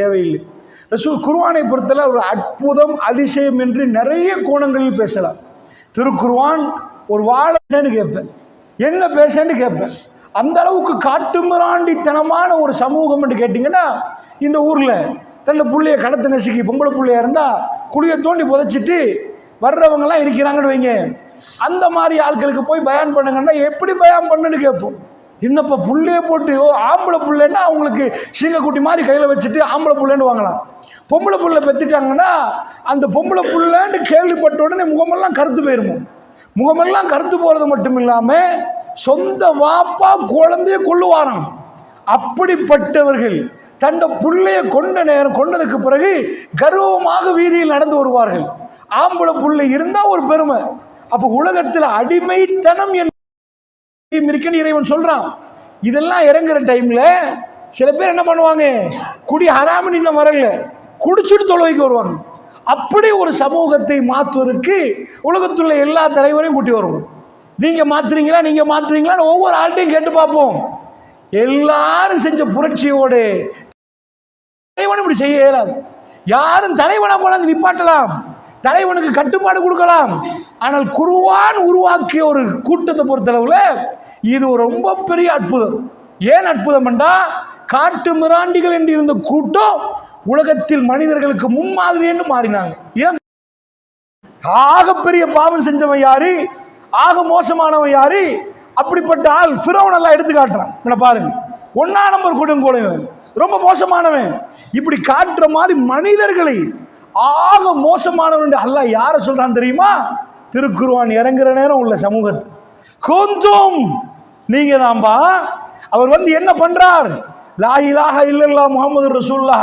தேவையில்லை. ரசூல் குர்வானை பொறுத்தல ஒரு அற்புதம் அதிசயம் என்று நிறைய கோணங்களில் பேசலாம். திருக்குருவான் ஒரு வாழன்னு கேட்பேன். என்ன பேசன்னு கேட்பேன். அந்த அளவுக்கு காட்டுமிராண்டித்தனமான ஒரு சமூகம் என்று கேட்டிங்கன்னா இந்த ஊரில் தன்னை புள்ளைய கடத்து நசுக்கி பொம்பளை பிள்ளையா இருந்தால் குழியை தோண்டி புதைச்சிட்டு வர்றவங்கலாம் இருக்கிறாங்கன்னு வைங்க. அந்த மாதிரி ஆட்களுக்கு போய் பயான் பண்ணுங்கன்னா எப்படி பயான் பண்ணுன்னு கேட்போம். என்னப்பா புள்ளையே போட்டு ஆம்பளை புள்ளைன்னா அவங்களுக்கு சீங்கக்குட்டி மாதிரி கையில் வச்சுட்டு ஆம்பளை புள்ளைன்னு வாங்கலாம். பொம்பளை புள்ள பெற்றுட்டாங்கன்னா அந்த பொம்பளை புள்ளன்னு கேள்விப்பட்ட உடனே முகமெல்லாம் கருத்து போயிருமோ? முகமெல்லாம் கருத்து போகிறது மட்டும் இல்லாமல் சொந்த வாப்பா குழந்தைய கொள்ளுவாராம் அப்படிப்பட்டவர்கள் தண்ட புள்ளைய கொண்ட நேரம் கொண்டதுக்கு பிறகு கர்வமாக வீதியில் நடந்து வருவார்கள். ஆம்பளை புள்ளை இருந்தால் ஒரு பெருமை. அப்போ உலகத்தில் அடிமைத்தனம் என் இருக்குன்னு இறைவன் சொல்றான். இதெல்லாம் இறங்குற டைம்ல சில பேர் என்ன பண்ணுவாங்க? குடி ஹராமன் இன்னும் வரல குடிச்சிட்டு தொழுவைக்கு வருவாங்க. அப்படி ஒரு சமூகத்தை மாற்றுவதற்கு உலகத்துள்ள எல்லா தலைவரையும் கூட்டி வருவோம். நீங்க மாத்துறீங்களா நீங்க மாத்துறீங்களா ஒவ்வொரு ஆள்கிட்டையும் கேட்டு பார்ப்போம். எல்லாரும் செஞ்ச புரட்சியோடு தலைவன் இப்படி செய்ய இயலாது. யாரும் தலைவனா கொண்டாந்து நிப்பாட்டலாம். தலைவனுக்கு கட்டுப்பாடு கொடுக்கலாம். ஆனால் குருவான் உருவாக்கிய ஒரு கூட்டத்தை பொறுத்தளவுல இது ஒரு ரொம்ப பெரிய அற்புதம். ஏன் அற்புதம் என்றால் காட்டு மிராண்டிகள் என்று இருந்த கூட்டம் உலகத்தில் மனிதர்களுக்கு முன்மாதிரி என்று மாறினாங்க. ஏன்? ஆகப்பெரிய பாவம் செஞ்சவன் யாரு? ஆக மோசமானவன் யாரு? அப்படிப்பட்ட ஆள் ஃபிரௌன் எல்லாம் எடுத்து காட்டுறான். இவனை பாருங்க. ஒன்னா நம்பர் கொடுங்கோலைவன் ரொம்ப மோசமானவன். இப்படி காட்டுற மாதிரி மனிதர்களை ஆக மோசமானவன் அல்ல அல்லாஹ் யாரை சொல்றான் தெரியுமா? திருக்குருவான் இறங்குற நேரம் உள்ள சமூகத்து. கொஞ்சம் நீங்க தான்பா அவர் வந்து என்ன பண்றார்? லா இல்லல்லா முகமது ரசூல்லா